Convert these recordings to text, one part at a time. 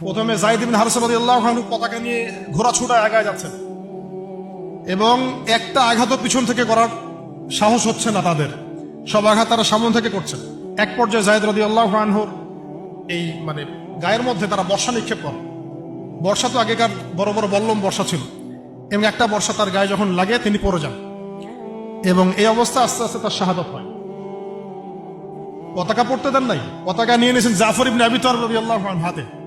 প্রথমে জাইদ হারসাল আল্লাহ পতাকা নিয়ে ঘোড়া ছুটা আগায় যাচ্ছেন। এবং একটা আঘাত পিছন থেকে করার সাহস হচ্ছে না তাদের। সব আঘাত তারা সামন থেকে করছেন এক পর্যায়ে জায়দ রদি আল্লাহ আনহুর এই মানে গায়ের মধ্যে তারা বর্ষা নিক্ষেপ করে। বর্ষা তো আগেকার বড় বড় বল্লম বর্ষা ছিল। এবং একটা বর্ষা তার গায়ে যখন লাগে তিনি পড়ে যান। এবং এই অবস্থা আস্তে আস্তে তার শাহাদত হয়। পতাকা পড়তে দেন নাই। পতাকা নিয়ে নিয়েছেন জাফর ইবনে আবি তালিব রাদিয়াল্লাহু আনহু হাতে।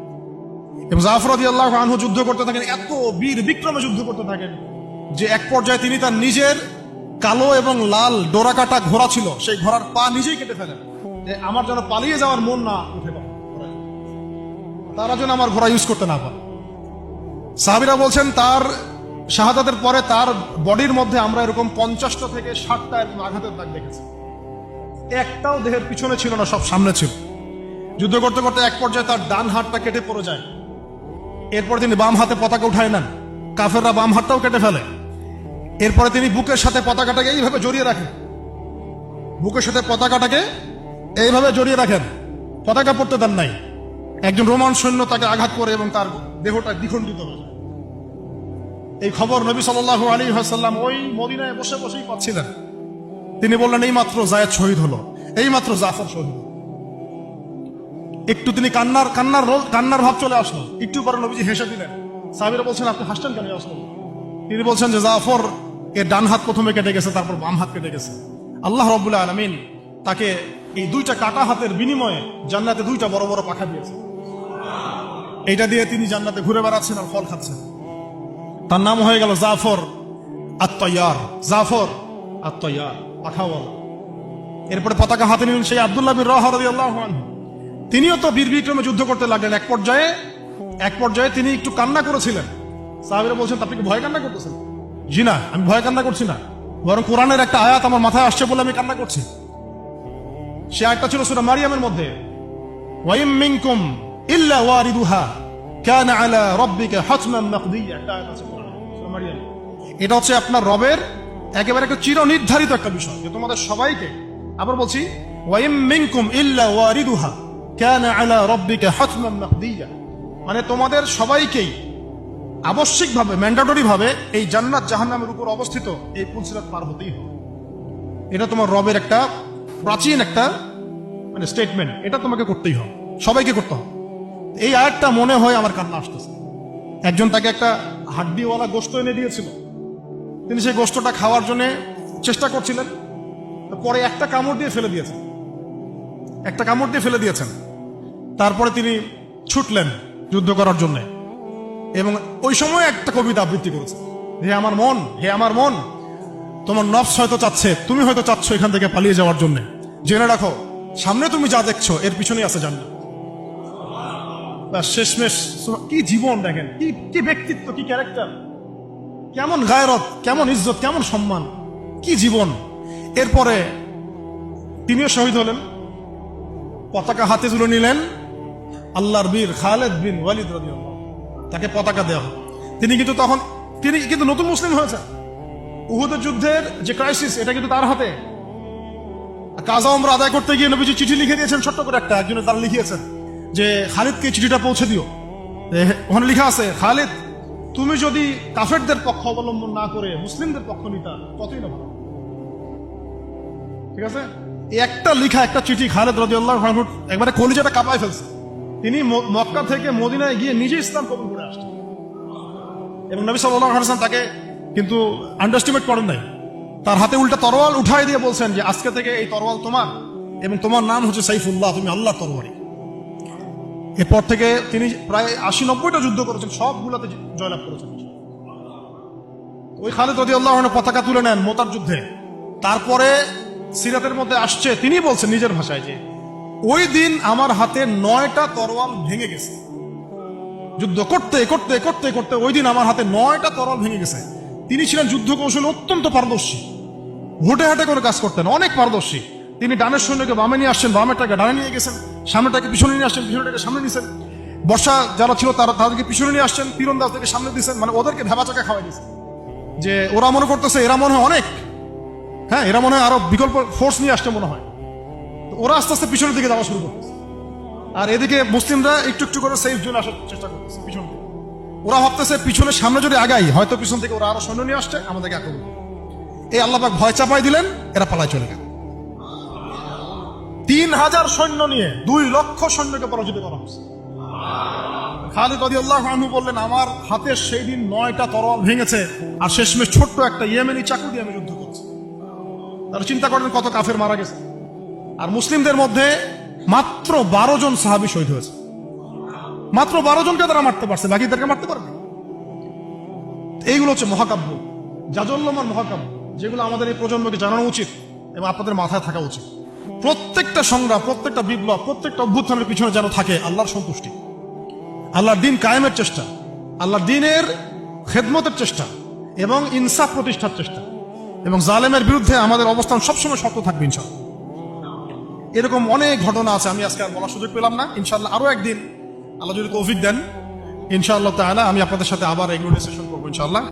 এবং জাফর রাদিয়াল্লাহু আনহু যুদ্ধ করতে থাকেন, এত বীর বিক্রমে যুদ্ধ করতে থাকেন যে এক পর্যায়ে তিনি তার নিজের কালো এবং লাল ডোরাকাটা ঘোড়া ছিল, সেই ঘোড়ার পা নিজেই কেটে ফেলেন। আমার যেন পালিয়ে যাওয়ার মন না উঠে তারা যেন আমার ঘোড়া ইউজ করতে না পারে। সাহাবিরা বলছেন, তার শাহাদাতের পরে তার বডির মধ্যে আমরা এরকম পঞ্চাশটা থেকে ষাটটা এরকম আঘাতের দাগ দেখেছি। একটাও দেহের পিছনে ছিল না, সব সামনে ছিল। যুদ্ধ করতে করতে এক পর্যায়ে তার ডান হাতটা কেটে পড়ে যায়। এরপর তিনি বাম হাতে পতাকা উঠায় নেন। কাফেররা বাম হাতটাও কেটে ফেলে। এরপরে তিনি বুকের সাথে পতাকাটাকে এইভাবে জড়িয়ে রাখেন। বুকের সাথে পতাকাটাকে এইভাবে জড়িয়ে রাখেন। পতাকা পড়তে দেন নাই। একজন রোমান সৈন্য তাকে আঘাত করে এবং তার দেহটা দ্বিখণ্ডিত হয়ে যায়। এই খবর নবী সাল্লাহ আলী হাসাল্লাম ওই মদিনায় বসে বসেই পাচ্ছিলেন। তিনি বললেন এই মাত্র জায়েদ শহীদ হলো। এই মাত্র জাফর শহীদ হলো। একটু তিনি কান্নার কান্নার রোল, কান্নার ভাব চলে আসলো। একটু পরে নবীজি হেসে দিলেন সাহাবিরা বলছেন, আপনি হাসছেন কেন আসলো তিনি বলছেন যে জাফর এর ডান হাত প্রথমে কেটে গেছে, তারপর বাম হাত কেটে গেছে। আল্লাহ রবুল্লাহ আলমিন তাকে এই দুইটা কাটা হাতের বিনিময়ে জান্নাতে দুইটা বড় বড় পাখা দিয়েছে এইটা দিয়ে তিনি জান্নাতে ঘুরে বেড়াচ্ছেন আর ফল খাচ্ছেন। তার নাম হয়ে গেল জাফর আত্ময়ার জাফর আত্ময়ার পাখাওয়ালা। এরপরে পতাকা হাতে নিলেন সেই আব্দুল্লাহ রাহ রাদিয়াল্লাহু আনহু। তিনিও তো বীর বিক্রমে যুদ্ধ করতে লাগলেন এক পর্যায়ে। এক পর্যায়ে তিনি একটু কান্না করেছিলেন। সাহাবীরা বলছেন আপনি কি ভয় কান্না করতেছেন? জি না, আমি ভয় কান্না করছি না। বরং কোরআনের একটা আয়াত আমার মাথায় আসছে বলে আমি কান্না করছি। সে আয়াতটা ছিল সূরা মারিয়ামের মধ্যে। ওয়াইম ইল্লা ওয়ারিদুহা, কানা আলা রাব্বিকা একটা এটা হচ্ছে আপনার রবের একেবারে একটা চির নির্ধারিত একটা বিষয় যে তোমাদের সবাইকে, আবার বলছি, ওয়াইম মিনকুম ইল্লা ওয়ারিদুহা। কানা মানে তোমাদের সবাইকেই আবশ্যিকভাবে ম্যান্ডাটরি ভাবে এই জান্নাত জাহান্নামের উপর অবস্থিত এই পুলসিরাত পার হতেই হবে। এটা তোমার রবের একটা প্রাচীন একটা মানে স্টেটমেন্ট এটা তোমাকে করতেই হবে। সবাইকে করতে হবে। এই আয়াতটা মনে হয় আমার কান্না আসতেছে। একজন তাকে একটা হাড্ডিওয়ালা গোস্ত এনে দিয়েছিল। তিনি সেই গোস্তটা খাওয়ার জন্য চেষ্টা করছিলেন। পরে একটা কামড় দিয়ে ফেলে দিয়েছেন। একটা কামড় দিয়ে ফেলে দিয়েছেন। তারপরে তিনি ছুটলেন যুদ্ধ করার জন্য। এবং ওই সময় একটা কবিতা আবৃত্তি করেছে। হে আমার মন, হে আমার মন, তোমার নফস হয়তো চাচ্ছে, তুমি হয়তো চাচ্ছ এখান থেকে পালিয়ে যাওয়ার জন্য। জেনে রাখো, সামনে তুমি যা দেখছ, এর পিছনেই আছে জান্নাত। শেষমেশ কি জীবন দেখেন, কি কি ব্যক্তিত্ব, কি ক্যারেক্টার কেমন গায়রত, কেমন ইজ্জত, কেমন সম্মান, কি জীবন। এরপরে তিনিও শহীদ হলেন, পতাকা হাতে তুলে নিলেন আল্লাহর বীর খালেদ বিন ওয়ালিদ রাদিয়াল্লাহু তাকে পতাকা দেওয়া হলো তিনি কিন্তু তখন, তিনি কিন্তু নতুন মুসলিম হয়েছেন। উহুদের যুদ্ধের যে ক্রাইসিস এটা কিন্তু তার হাতে। কাজা আমরা আদায় করতে গিয়ে নবীজি চিঠি লিখে দিয়েছেন, ছোট্ট করে একটা একজনের তারা লিখিয়েছেন যে, খালিদকে চিঠিটা পৌঁছে দিও। ওখানে লেখা আছে, খালিদ, তুমি যদি কাফেরদের পক্ষ অবলম্বন না করে মুসলিমদের পক্ষ নিতা কতই না ভালো। ঠিক আছে? একটা লিখা, একটা চিঠি খালেদ রদিউল্লাহ একবারে কলিজাটা কাঁপায় ফেলছে। তিনি মক্কা থেকে মদিনায় গিয়ে নিজে ইসলাম কবুল করে আসছেন। এবং নবী হাসান তাকে কিন্তু আন্ডারস্টিমেট করেন নাই। তার হাতে উল্টা তরোয়াল উঠাই দিয়ে বলছেন যে, আজকে থেকে এই তরোয়াল তোমার এবং তোমার নাম হচ্ছে সাইফুল্লাহ, তুমি আল্লাহ তরবারি এরপর থেকে তিনি প্রায় আশি নব্বইটা যুদ্ধ করেছেন, সবগুলোতে জয়লাভ করেছেন। ওই খালেদ রদি আল্লাহ পতাকা তুলে নেন মোতার যুদ্ধে। তারপরে সিরাতের মধ্যে আসছে, তিনি বলছেন নিজের ভাষায় যে ওই দিন আমার হাতে নয়টা তরোয়াল ভেঙে গেছে। যুদ্ধ করতে করতে করতে করতে ওই দিন আমার হাতে নয়টা তরোয়াল ভেঙে গেছে। তিনি ছিলেন যুদ্ধ কৌশলে অত্যন্ত পারদর্শী। হুটে হাটে করে কাজ করতেন, অনেক পারদর্শী। তিনি ডানের সৈন্যকে বামে নিয়ে আসছেন, বামেরটাকে ডানে নিয়ে গেছেন সামনেটাকে পিছনে নিয়ে আসছেন পিছনেটাকে সামনে নিয়েছেন বর্ষা যারা ছিল তারা তাদেরকে পিছনে নিয়ে আসছেন তীরন্দাজদেরকে সামনে দিয়েছেন মানে ওদেরকে ভেবা চাকা খাওয়াই দিয়েছেন যে ওরা মনে করতেছে, এরা মনে হয় অনেক। হ্যাঁ এরা মনে হয় আরও বিকল্প ফোর্স নিয়ে আসছে মনে হয়। ওরা আস্তে আস্তে পিছনের দিকে যাওয়া শুরু করতেছে। আর এদিকে মুসলিমরা একটু একটু করে সেফ জোন আসার চেষ্টা করতেছে, পিছন। ওরা ভাবতেছে পিছনে সামনে যদি আগাই, হয়তো পিছন থেকে ওরা আরও সৈন্য নিয়ে আসছে, আমাদেরকে আক্রমণ এই আল্লাহবাক ভয় চাপাই দিলেন, এরা পালায় চলে গেল। তিন হাজার সৈন্য নিয়ে দুই লক্ষ সৈন্যকে পরাজিত করা হয়েছে। খালিদ রাদিয়াল্লাহু আনহু বললেন, আমার হাতের সেই দিন নয়টা তরোয়াল ভেঙেছে, আর শেষমেশ ছোট্ট একটা ইয়েমেনি চাকু দিয়ে আমি যুদ্ধ করছি। তারা চিন্তা করেন কত কাফের মারা গেছে। আর মুসলিমদের মধ্যে মাত্র বারো জন সাহাবি শহীদ হয়েছে। মাত্র বারো জনকে তারা মারতে পারছে, বাকিদেরকে মারতে পারবে? এইগুলো হচ্ছে মহাকাব্য। জাজল্যমান মহাকাব্য, যেগুলো আমাদের এই প্রজন্মকে জানানো উচিত এবং আপনাদের মাথায় থাকা উচিত। প্রত্যেকটা সংগ্রাম, প্রত্যেকটা বিপ্লব, প্রত্যেকটা অভ্যুত্থানের পিছনে যেন থাকে আল্লাহর সন্তুষ্টি। আল্লাহর দিন কায়েমের চেষ্টা, আল্লাহর দিনের খেদমতের চেষ্টা এবং ইনসাফ প্রতিষ্ঠার চেষ্টা। এবং জালেমের বিরুদ্ধে আমাদের অবস্থান সবসময় শক্ত থাকবে ইনশাল্লাহ এরকম অনেক ঘটনা আছে, আমি আজকে আর বলার সুযোগ পেলাম না। ইনশাল্লাহ আরও একদিন আল্লাহ যদি কৌফিক দেন, ইনশাআল্লাহ তাহলে আমি আপনাদের সাথে আবার এগুলো ডিসকাশন করব, ইনশাআল্লাহ।